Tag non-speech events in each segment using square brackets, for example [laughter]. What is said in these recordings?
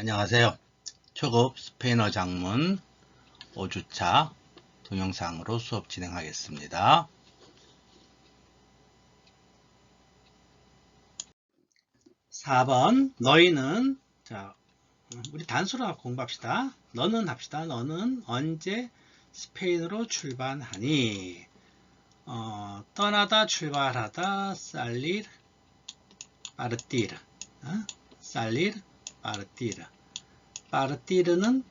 안녕하세요. 초급 스페인어 장문 5주차 동영상으로 수업 진행하겠습니다. (4번) 너희는 자 우리 단수로 공부합시다 너는 합시다 너는 언제 스페인으로 출발하니 어, 떠나다 출발하다 살릴 파르티르 어? 살릴 파르티르 파르티르는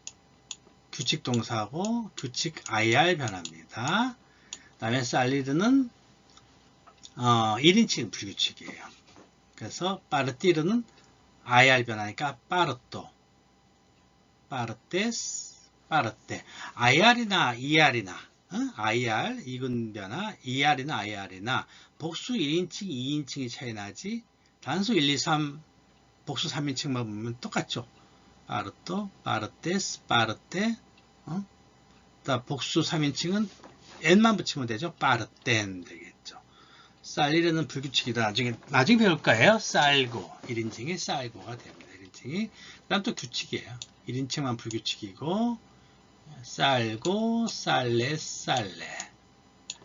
규칙 동사고 규칙 IR 변합니다. 그 다음에 살리르는 어, 1인칭 불규칙이에요. 그래서 파르티르는 IR 변하니까 파르토 파르테스 파르테 IR이나 ER이나 어? IR 이근 변화 ER이나 IR이나 복수 1인칭 2인칭이 차이 나지 단수 1, 2, 3 복수 3인칭만 보면 똑같죠. 파르토, 파르테스, 파르테 어? 다 복수 3인칭은 n만 붙이면 되죠. 파르텐 되겠죠. 쌀리르는 불규칙이다. 나중에 나중에 배울 거예요. 쌀고 1인칭이 쌀고가 됩니다. 1인칭이 그다음 또 규칙이에요. 1인칭만 불규칙이고 쌀고 쌀레 쌀레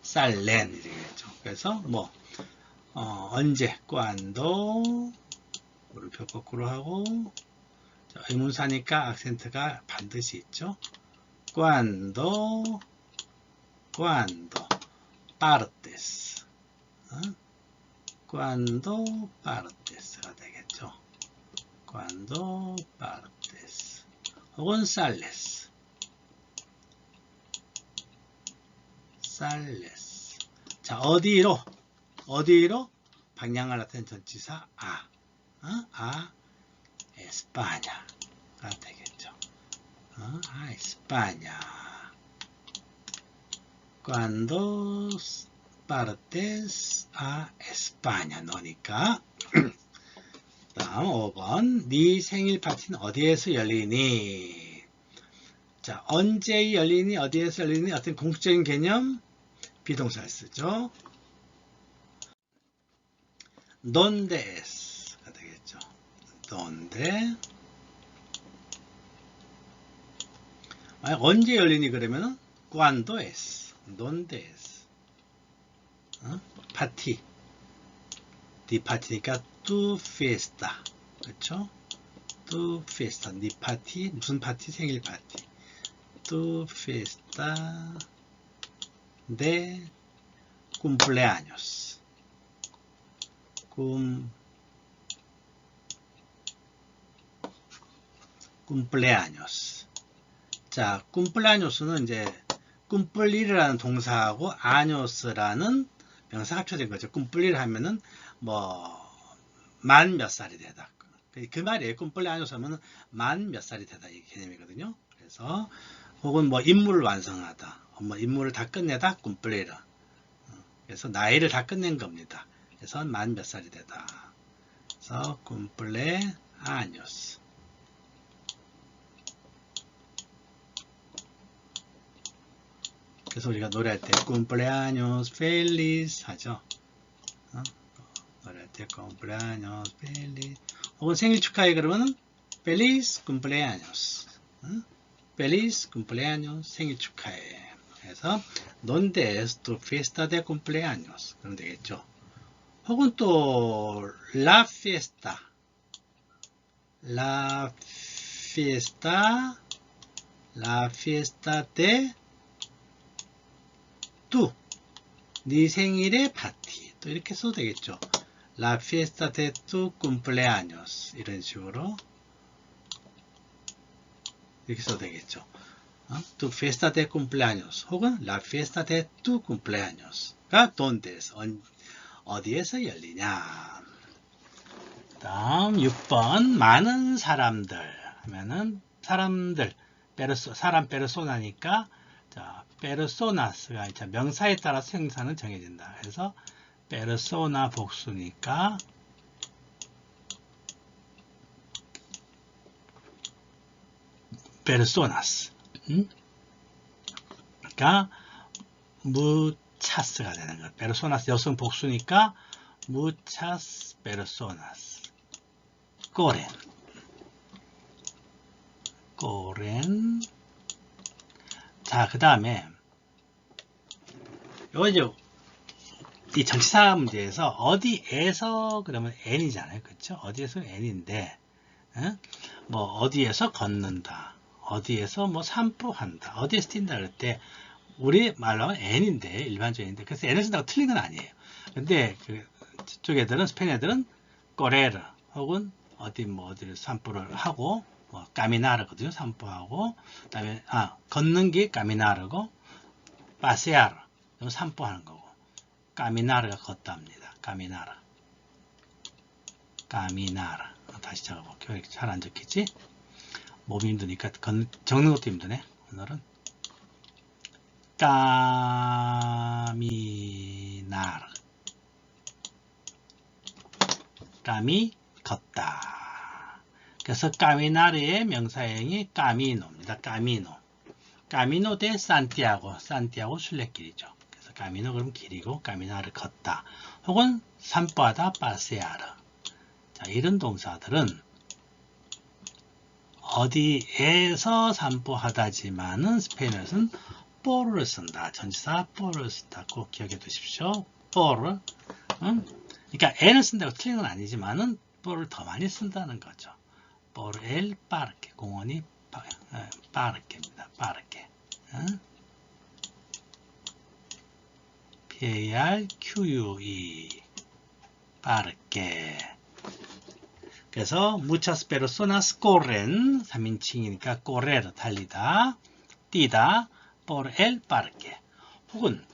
쌀렌 이되겠죠. 그래서 뭐 어, 언제 꽌도 물음표 거꾸로 하고 자, 의문사니까 악센트가 반드시 있죠. cuando partes 어? cuando partes가 되겠죠. cuando partes 혹은 sales sales 자 어디로 어디로 방향을 나타낸 전치사 아 어? 아 에스파냐가 되겠죠. 어? 아 에스파냐 cuando partes a España 너니까 [clears throat] 다음 5번 네 생일 파티는 어디에서 열리니 자 언제 열리니 어디에서 열리니 어떤 공식적인 개념 비동사를 쓰죠 donde 되겠죠 donde 만약 언제 열리니 그러면은 cuando es donde es 어? 파티 네 파티니까 tu fiesta 그렇죠? tu fiesta 네 파티 무슨 파티 생일 파티 tu fiesta de cumpleaños cum cumpleaños 자 cumpleaños는 이제 꿈플리르라는 동사하고 아뇨스라는 명사 합쳐진 거죠. 꿈플리를 하면은 뭐 만 몇 살이 되다. 그 말이에요. 꿈플리 아뇨스 하면은 만 몇 살이 되다 이 개념이거든요. 그래서 혹은 뭐 임무를 완성하다. 뭐 임무를 다 끝내다 꿈플리르. 그래서 나이를 다 끝낸 겁니다. 그래서 만 몇 살이 되다. 그래서 꿈플 그래서 우리가 노래할 때 cumpleaños feliz 하죠. 어? 노래할 때 cumpleaños feliz 혹은 생일 축하해 그러면은 feliz cumpleaños 어? feliz cumpleaños 생일 축하해 그래서 donde es tu fiesta de cumpleaños 그러면 되겠죠. 혹은 또 la fiesta la fiesta la fiesta de 또, 네 생일의 파티. 또 이렇게 써도 되겠죠. Fiesta de tu cumpleaños. 이런 식으로. 이렇게 써도 되겠죠. 어? Tu fiesta de cumpleaños. 혹은 La fiesta de tu cumpleaños가 donde에서, 어디에서 열리냐. 다음 6번. 많은 사람들. 하면은, 사람들. 페르소, 사람 페르소나니까, 자, 페르소나스가 자, 명사에 따라 생사는 정해진다. 그래서 페르소나 복수니까 페르소나스. 음? 그러니까 무차스가 되는 거예요. 페르소나스 여성 복수니까 무차스 페르소나스. 꼬렌. 자, 그 다음에 요 이제 이 전치사 문제에서 어디에서 그러면 n이잖아요. 그렇죠? 어디에서 n인데 어? 뭐 어디에서 걷는다. 어디에서 뭐 산부한다. 어디에서 뛴다 그럴 때 우리 말로 하면 n인데 일반적인데 그래서 n을 쓴다고 틀린 건 아니에요. 근데 그 저쪽 애들은 스페인 애들은 꼬레르 혹은 어디 뭐 어디를 산부를 하고 뭐 까미나르거든요. 산부하고 그다음에 아 걷는 게 까미나르고 파세아르 산부하는 거고 까미나르가 걷답니다. 까미나르 까미나르 다시 적어볼게요. 잘 안 적히지? 몸이 힘드니까 적는 것도 힘드네. 오늘은 까미나르 까미 걷다. 그래서 까미나르의 명사형이 까미노입니다. 까미노. 까미노 대 산티아고. 산티아고 순례길이죠. 그래서 까미노 그럼 길이고 까미나르 걷다. 혹은 산바다 파세아르. 자, 이런 동사들은 어디에서 산보하다지만은 스페인어에서는 뽀르를 쓴다. 전치사 뽀르를 쓴다. 꼭 기억해 두십시오. 뽀르. 응? 그러니까 N을 쓴다고 틀린 건 아니지만은 뽀를 더 많이 쓴다는 거죠. 뽀르 엘 빠르게 공원이 빠, 어, 빠르게입니다. 빠르게. 응? P-A-R-Q-U-E 그래서 muchas personas corren 3인칭이니까 correr 달리다 뛰다 por el parque 혹은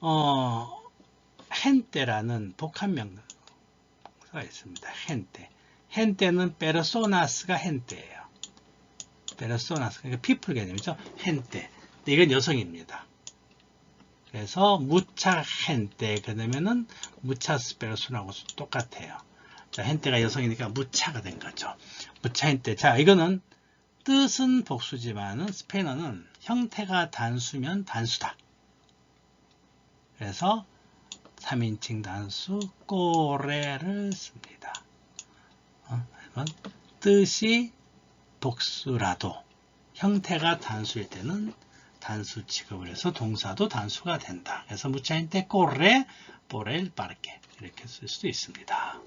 어 헨테라는 복합명사가 있습니다. 헨테 헨테는 personas가 헨테예요. personas 그러니까 people 개념이죠. 근데 이건 여성입니다. 그래서 무차 헨테 그러면은 무차스 페르소나하고 똑같아요. 자, 헨테가 여성이니까 무차가 된 거죠. 무차 헨테. 자, 이거는 뜻은 복수지만은 스페인어는 형태가 단수면 단수다. 그래서 3인칭 단수 꼬레를 씁니다. 어, 이건 뜻이 복수라도 형태가 단수일 때는 단수 취급을 해서 동사도 단수가 된다. 그래서 무차인 때 꼬레, 보렐, 빠르게 이렇게 쓸 수도 있습니다.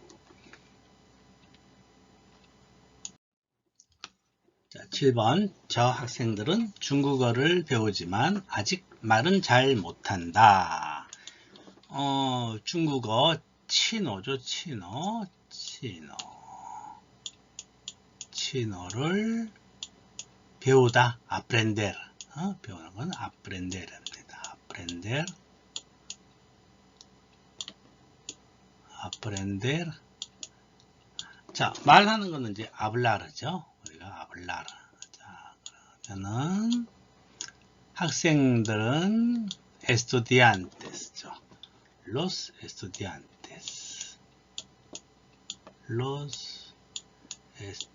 자, 7번 저 학생들은 중국어를 배우지만 아직 말은 잘 못한다. 어, 중국어 치노죠, 치노, 치노. 치노를 배우다, 아프렌데르. 어, 배우는 건 아프렌데르입니다. 아프렌데르. 아프렌데르. 자, 말하는 거는 이제 아블라르죠. 우리가 아블라르. 자, 그러면은 학생들은 estudiantes죠. los estudiantes. los estudiantes.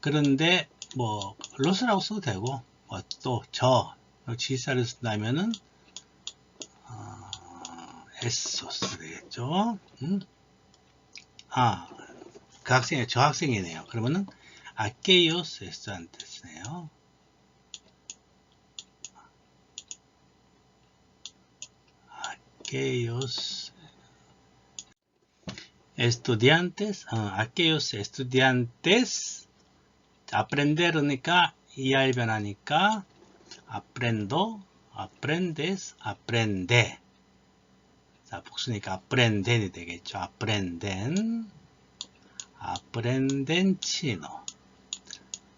그런데 뭐 los라고 써도 되고 뭐 또저 지사를 쓴다면은 어, 에소스 되겠죠. 음? 아, 그 학생이 저 학생이네요. 그러면은 아케이오스 에스투안테스네요. aquellos estudiantes, 어, aquellos estudiantes aprender니까 ER 변하니까 aprendo, aprendes, aprende 자, 복수니까 aprenden이 되겠죠. aprenden aprenden chino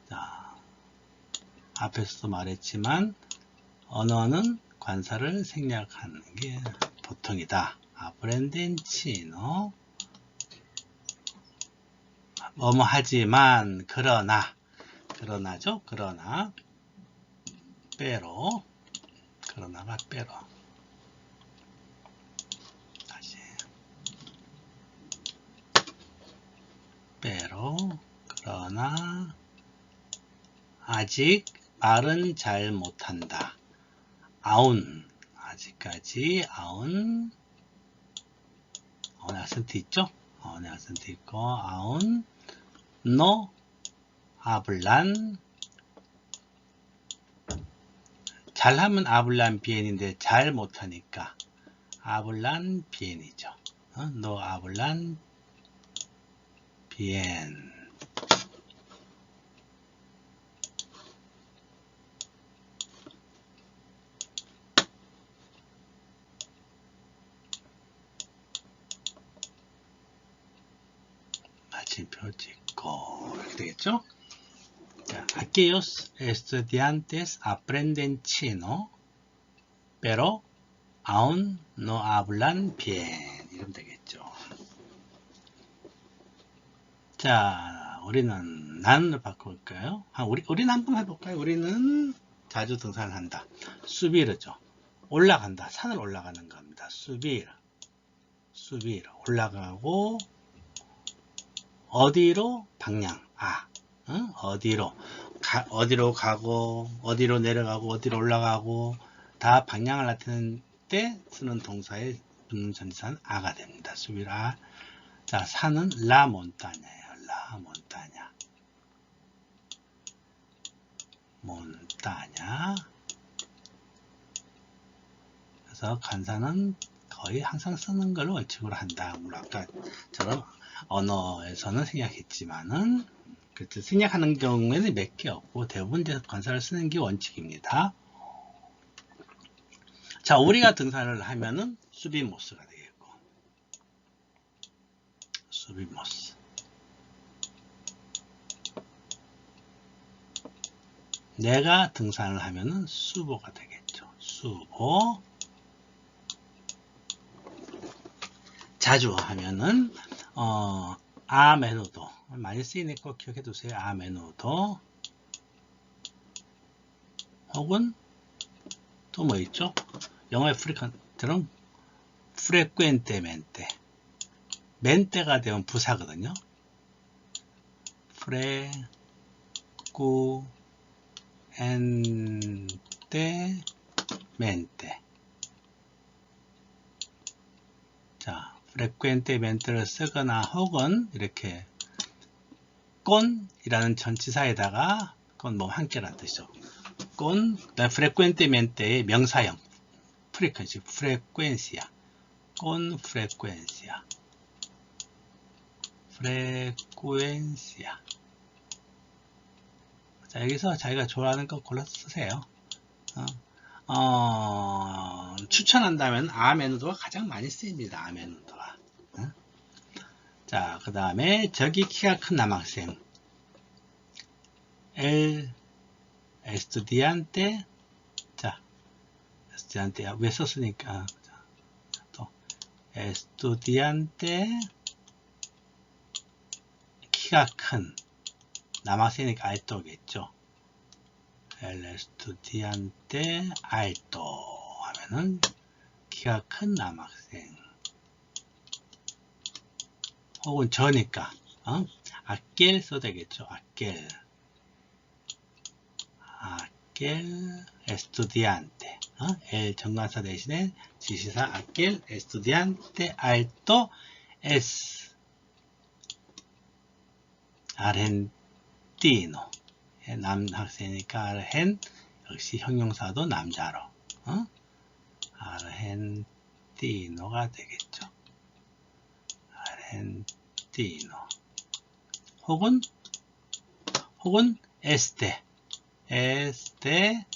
자, 앞에서도 말했지만 언어는 관사를 생략하는 게 보통이다. 아브렌덴 치노 뭐뭐 하지만 그러나 그러나죠. 그러나. 빼로. 그러나가 빼로. 다시. 빼로. 그러나. 아직 말은 잘 못한다. 아운. 아직까지 아운. 아운의 악센트 있죠? 아운의 악센트 있고 아운 노 아블란 잘하면 아블란 비엔인데 잘 못하니까 아블란 비엔이죠. 어? 너 아블란 비엔. 마침표 찍 고 이렇게 되겠죠? 자, aquellos estudiantes aprenden chino, pero aún no hablan bien. 이러면 되겠죠. 자, 우리는 난으로 바꿀까요? 아, 우리, 우리는 한번 해볼까요? 우리는 자주 등산을 한다. 수비르죠. 올라간다. 산을 올라가는 겁니다. 수비르. 수비르. 올라가고, 어디로? 방향. 아, 응? 어디로? 가, 어디로 가고, 어디로 내려가고, 어디로 올라가고, 다 방향을 나타내는 때 쓰는 동사의 붙는 전치사는 아가 됩니다. 수비라. 자, 산은 라 몬타냐예요. 라 몬타냐. 몬타냐. 그래서 간사는 거의 항상 쓰는 걸 원칙으로 한다. 물론 아까처럼 언어에서는 생략했지만은 그렇죠. 생략하는 경우에는 몇 개 없고 대부분 관사를 쓰는 게 원칙입니다. 자, 우리가 등산을 하면은 수비모스가 되겠고 수비모스 내가 등산을 하면은 수보가 되겠죠. 수보 자주 하면은 어, 아메누도 많이 쓰이니까 기억해 두세요. 아메누도 혹은 또 뭐 있죠? 영어의 프리칸트는 프레꾸엔테멘테 멘테가 되면 부사거든요. 프 자, 프레꾸엔테멘테를 쓰거나 혹은 이렇게 꼰이라는 전치사에다가 꼰뭐 함께라는 뜻이죠. 꼰, 프레꾸엔테멘테의 명사형 frequency, frecuencia, con frecuencia, frecuencia. 자, 여기서 자기가 좋아하는 거 골라서 쓰세요. 어, 어, 추천한다면 아메누도가 가장 많이 쓰입니다. 아메누도가. 어? 자, 그 다음에 저기 키가 큰 남학생. El estudiante estudiante 왜 썼으니까 또 estudiante 키가 큰 남학생이니까 알토겠죠. el estudiante alto 하면은 키가 큰 남학생 혹은 저니까 어? aquel 써 되겠죠. aquel aquel estudiante 어? el 정관사 대신에 지시사 aquel estudiante alto es argentino 남학생이니까 argen 역시 형용사도 남자로 어? argentino가 되겠죠 argentino 혹은 혹은 este este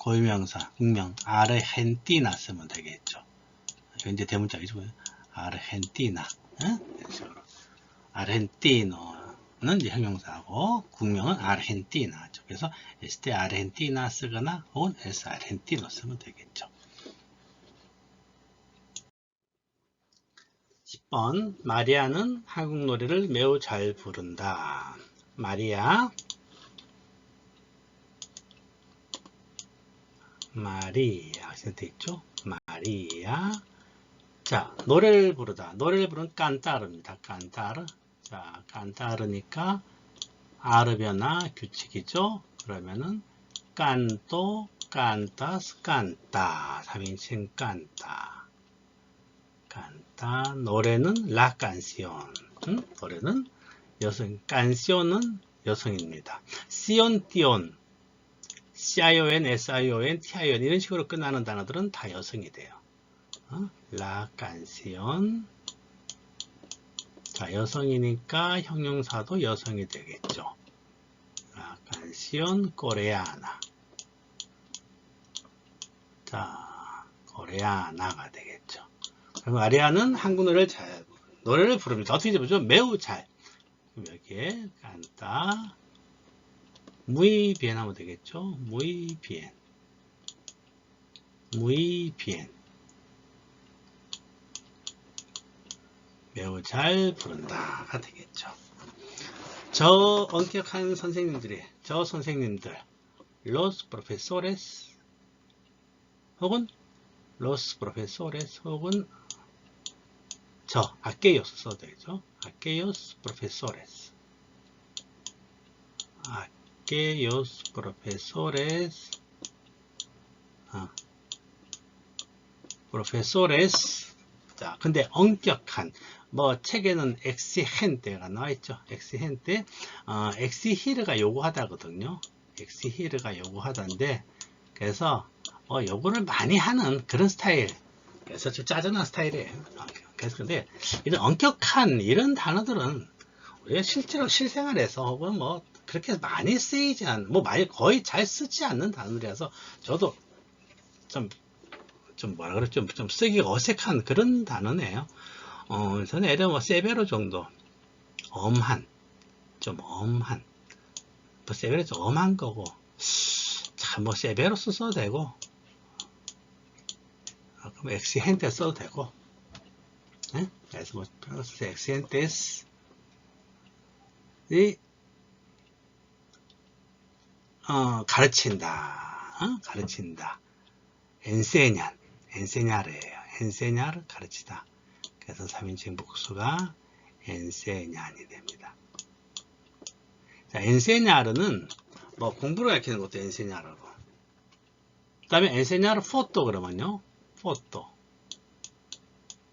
고유명사, 국명, 아르헨티나 쓰면 되겠죠. 현재 대문자이죠. 아르헨티나. 아르헨티노는 이제 형용사고, 국명은 아르헨티나죠. 그래서 에스테 아르헨티나 쓰거나 혹은 에스 아르헨티노 쓰면 되겠죠. 10번 마리아는 한국 노래를 매우 잘 부른다. 마리아. 마리아. 센터 있죠? 마리아. 자 노래를 부르다. 노래를 부르는 깐타르입니다. 깐타르. 자 깐타르니까 아르변화 규칙이죠. 그러면은 깐또 깐타스 깐타 3인칭 깐타 깐 타 노래는 라 깐시온 응? 노래는 여성 깐시온은 여성입니다 시온 띠온 CION, SION, TION 이런 식으로 끝나는 단어들은 다 여성이 돼요. 어? 라 깐시온 자 여성이니까 형용사도 여성이 되겠죠. 라 깐시온 코레아나 자 코레아나가 되겠죠. 그럼 아리아는 한국 노래를 잘 노래를 부릅니다. 어떻게 보죠? 매우 잘. 여기에 간다. muy bien 하면 되겠죠? muy bien. muy bien. 매우 잘 부른다가 되겠죠. 저 엄격한 선생님들이, 저 선생님들, los profesores, 혹은 los profesores, 혹은 저, aquellos 써도 되죠. aquellos profesores. aquellos profesores, 아, profesores. 자, 근데 엄격한, 뭐 책에는 엑시헨테가 나와 있죠. 엑시헨테, 어, 엑시히르가 요구하다거든요. 엑시히르가 요구하다인데, 그래서 어, 요구를 많이 하는 그런 스타일. 그래서 좀 짜증난 스타일이에요. 어, 그래서 근데 이런 엄격한 이런 단어들은 우리가 실제로 실생활에서 혹은 뭐 그렇게 많이 쓰이지 않는, 뭐 많이 거의 잘 쓰지 않는 단어들이라서 저도 좀, 좀 뭐라 그래, 좀, 좀 쓰기가 어색한 그런 단어네요. 어, 저는 예를 뭐 세베로 정도, 엄한, 좀 엄한, 뭐 세베로 좀 엄한 거고, 참 뭐 세베로 써도 되고, 아, 그럼 엑시헨테 써도 되고, 예? 그래서 뭐 플러스 엑시헨테스 이 어, 가르친다. 어? 가르친다. 엔세냔, 엔세냐르예요. 엔세냐를 가르치다. 그래서 3인칭 복수가 엔세냔이 됩니다. 자, 엔세냐르는 뭐 공부를 가르치는 것도 엔세냐르고. 그 다음에 엔세냐르 포토 그러면요. 포토.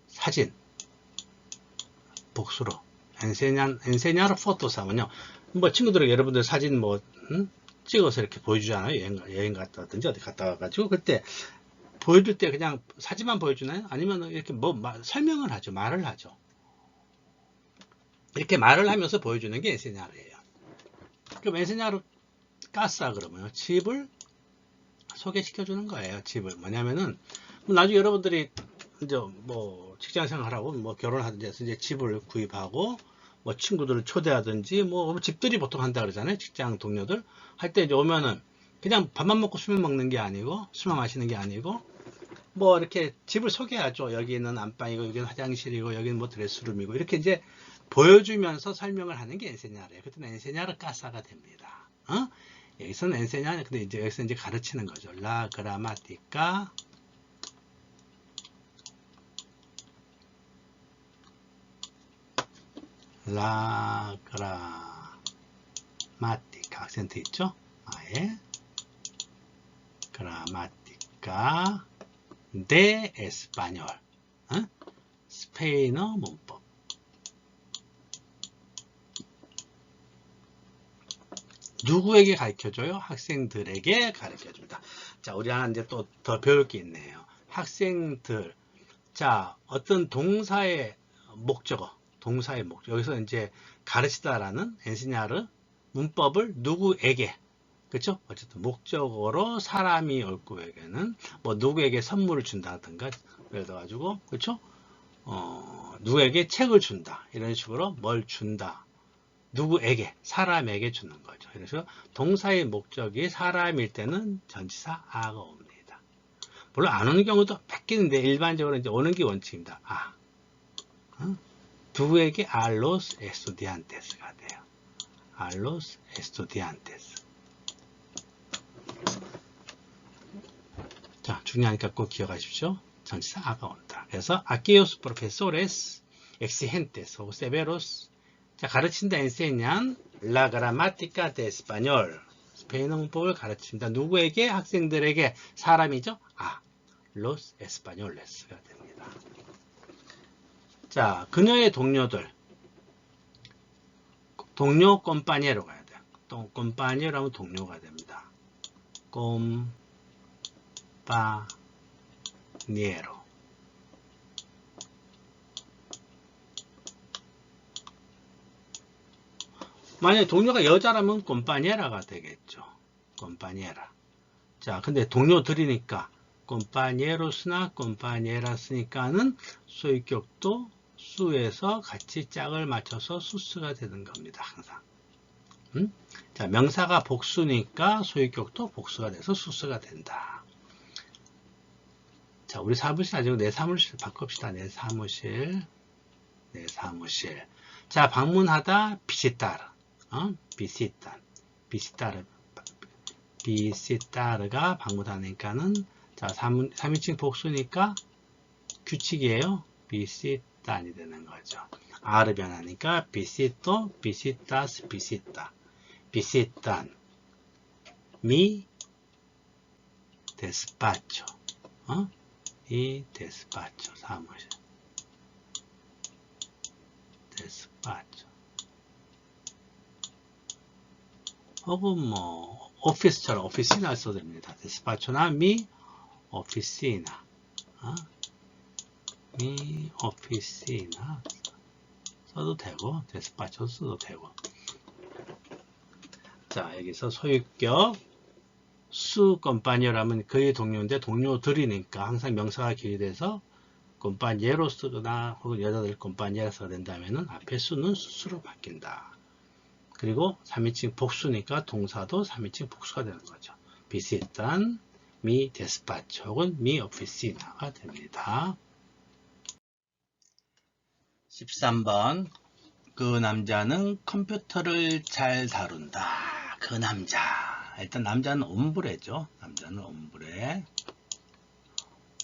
사진. 복수로. 엔세냐, 엔세냐르 포토 사면요. 뭐 친구들에게 여러분들 사진 뭐, 음? 찍어서 이렇게 보여주잖아요. 여행, 여행 갔다든지 어디 갔다 와가지고. 그때 보여줄 때 그냥 사진만 보여주나요? 아니면 이렇게 뭐 마, 설명을 하죠. 말을 하죠. 이렇게 말을 하면서 보여주는 게 엔세냐르예요. 그럼 엔세냐르 까싸 그러면요. 집을 소개시켜 주는 거예요. 집을. 뭐냐면은, 뭐 나중에 여러분들이 이제 뭐 직장 생활하고 뭐 결혼하든지 해서 이제 집을 구입하고 뭐 친구들을 초대하든지 뭐 집들이 보통 한다 그러잖아요. 직장 동료들 할 때 이제 오면은 그냥 밥만 먹고 술만 먹는 게 아니고 술만 마시는 게 아니고 뭐 이렇게 집을 소개하죠. 여기는 안방이고 여기는 화장실이고 여기는 뭐 드레스룸이고 이렇게 이제 보여주면서 설명을 하는 게 엔세냐르예요. 그때는 엔세냐르 까사가 됩니다. 어? 여기서는 엔세냐르 근데 이제 여기서 이제 가르치는 거죠. 라 그라마티카 라 그라마티카 악센트 있죠? 아예 그라마티카 데 에스파뇰 어? 스페인어 문법 누구에게 가르쳐줘요? 학생들에게 가르쳐줍니다. 자, 우리 하나 이제 또 더 배울 게 있네요. 학생들. 자, 어떤 동사의 목적어, 동사의 목적. 여기서 이제 가르치다라는 엔시냐르 문법을 누구에게 그렇죠? 어쨌든 목적어로 사람이 올 거에게는 뭐 누구에게 선물을 준다든가 그래 가지고 그렇죠? 어, 누구에게 책을 준다 이런 식으로 뭘 준다 누구에게 사람에게 주는 거죠. 그래서 동사의 목적이 사람일 때는 전치사 아가 옵니다. 물론 안 오는 경우도 바뀌는데 일반적으로 이제 오는 게 원칙입니다. 아 어? 누구에게 알로스 에스토디안테스가 돼요. 알로스 에스토디안테스 자, 중요하니까 꼭 기억하십시오. 전치사 아가 온다. 그래서 아케오스 프로페소레스 엑시헨테스 혹은 세베로스 자, 가르친다 enseñan la gramática de español. 스페인어 문법을 가르친다. 누구에게? 학생들에게. 사람이죠? 아, los españoles가 됩니다. 자, 그녀의 동료들. 동료 꼼파니에로 가야 돼요. 또 꼼파니에로 하면 동료가 됩니다. compañero. 만약에 동료가 여자라면 compañera가 되겠죠. compañera. 자, 근데 동료들이니까 compañeros나 compañeras니까는 소유격도 수에서 같이 짝을 맞춰서 수스가 되는 겁니다. 항상. 음? 자, 명사가 복수니까 소유격도 복수가 돼서 수스가 된다. 자, 우리 사무실 아니고 내 사무실 바꿉시다. 내 사무실. 내 사무실. 자, 방문하다 비시타르. 어? 비시타. 비시타르. 비시타르가 방문하니까는 자, 3, 3인칭 복수니까 규칙이에요. 비시 탄이 되는 거죠. R을 변하니까 비시토, 비시타스, 비시타. 비시탄. 미 데스파초. 어? 이 데스파초 사무실. 데스파초. 혹은 뭐 오피스처럼 오피시나 써도 됩니다. 데스파초나 미 oficina. 어? Mi oficina 써도 되고 despacho 써도 되고 자 여기서 소유격 수 compañero라면 그의 동료인데 동료들이니까 항상 명사가 기회돼서 compañero 쓰거나 혹은 여자들 compañera가 된다면은 앞에 수는 수수로 바뀐다. 그리고 3인칭 복수니까 동사도 3인칭 복수가 되는 거죠. 비슷한 미 데스파초 혹은 미 오피시나가 됩니다. 13번 그 남자는 컴퓨터를 잘 다룬다. 그 남자. 일단 남자는 옴브레죠. 남자는 옴브레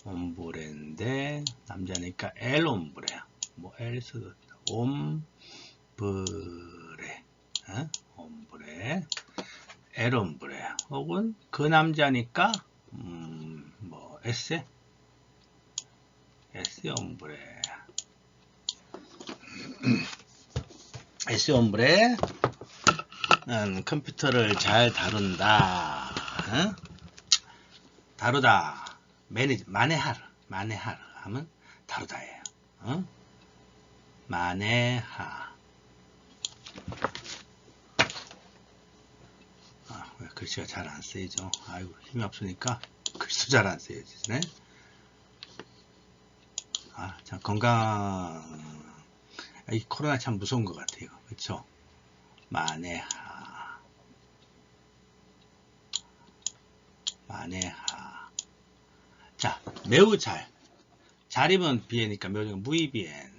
옴브레인데 남자니까 엘 옴브레 뭐엘 써도 옴브레 어? 옴브레 엘 옴브레 혹은 그 남자니까 음, 뭐 에세 에세 옴브레 에세 옴브레 는 컴퓨터를 잘 다룬다 어? 다루다 매니지 마네하르 마네하르 하면 다루다예요 어? 마네하 글씨가 잘 안 쓰이죠. 아이고 힘이 없으니까 글씨 잘 안 쓰여지네. 아, 참 건강 이 코로나 참 무서운 것 같아요. 그렇죠? 마네하 마네하 자 매우 잘 잘이면 비에니까 매우 무이비엔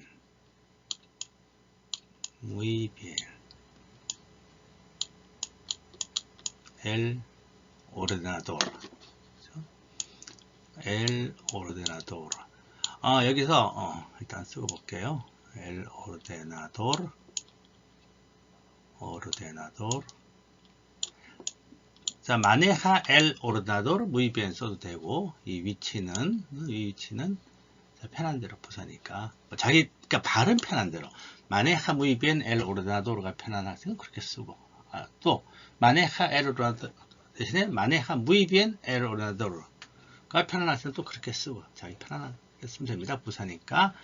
무이비엔 el ordenador. el ordenador. 아, 여기서 어, 일단 쓰고 볼게요. El ordenador. ordenador. 자, maneja el ordenador muy bien 써도 되고 이 위치는 이 위치는 편한 대로 부사니까 뭐 자기 그러니까 발음 편한 대로 maneja muy bien el ordenador가 편한 학생은 그렇게 쓰고 아, 또 maneja el ordenador 대신에 maneja muy bien el ordenador가 편안할 때는 또 그렇게 쓰고 자기 편안하게 쓰면 됩니다. 부사니까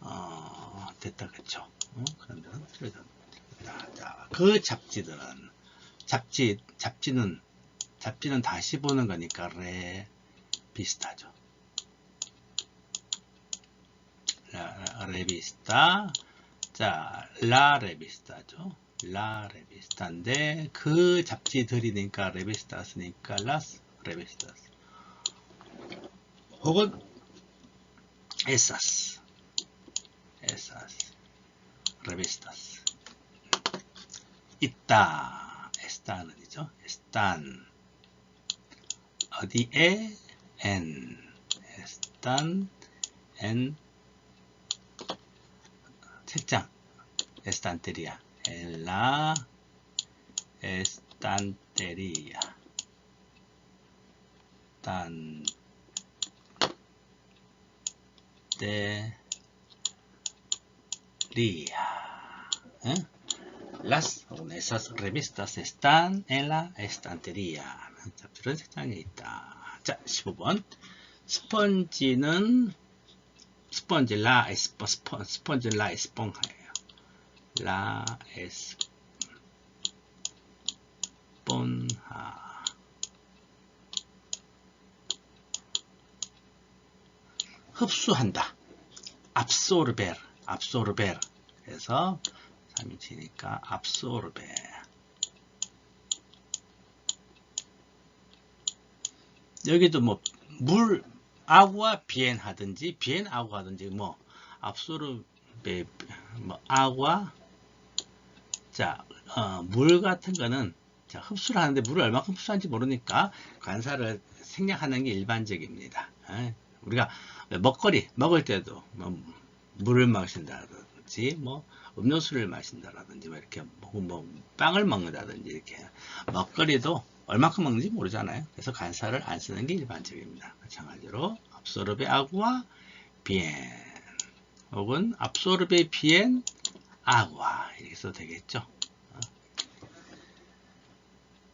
어, 됐다 그쵸? 어, 그러면 그 잡지들은 잡지 잡지는 잡지는 다시 보는 거니까 레 비슷하죠. 레비스타 자, 라 레비스타죠. 라 레비스타인데 그 잡지들이니까 레비스타스니까 라스 레비스타스 혹은 에사스 에사스 레비스타스 있다 에스타는이죠 에스탄 어디에 엔 에스탄 엔 책장 에스탄테리아 en la estantería. Estantería. ¿Eh? Las, esas revistas están en la estantería. 잡들은 세 장에 있다. 자, 15번. 스펀지는 스펀지 라 에스펀 스펀 스펀지 라 에스pon하예요. 라 에스pon하 흡수한다. 압 소르베르 압소르베르 그래서 3이 치니까 압소르베 여기도 뭐 물 아구와 비엔 하든지 비엔 아구 하든지 뭐 압소르베 뭐 아구와 자물 같은 거는 자, 흡수를 하는데 물을 얼마큼 흡수하는지 모르니까 관사를 생략하는 게 일반적입니다. 에? 우리가 먹거리 먹을 때도 뭐 물을 마신다든지 뭐 음료수를 마신다라든지 뭐 이렇게 뭐, 뭐 빵을 먹는다든지 이렇게 먹거리도 얼마큼 먹는지 모르잖아요. 그래서 간사를 안 쓰는 게 일반적입니다. 마찬가지로 압소르베 아구와 비엔 혹은 압소르베 비엔 아구와 이렇게 써도 되겠죠. 어.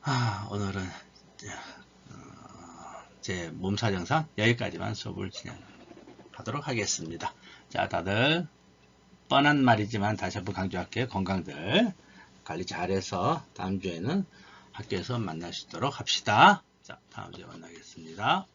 아, 오늘은 어, 제 몸사정상 여기까지만 수업을 진행하도록 하겠습니다. 자, 다들 뻔한 말이지만 다시 한번 강조할게요. 건강들 관리 잘해서 다음 주에는 학교에서 만날 수 있도록 합시다. 자, 다음 주에 만나겠습니다.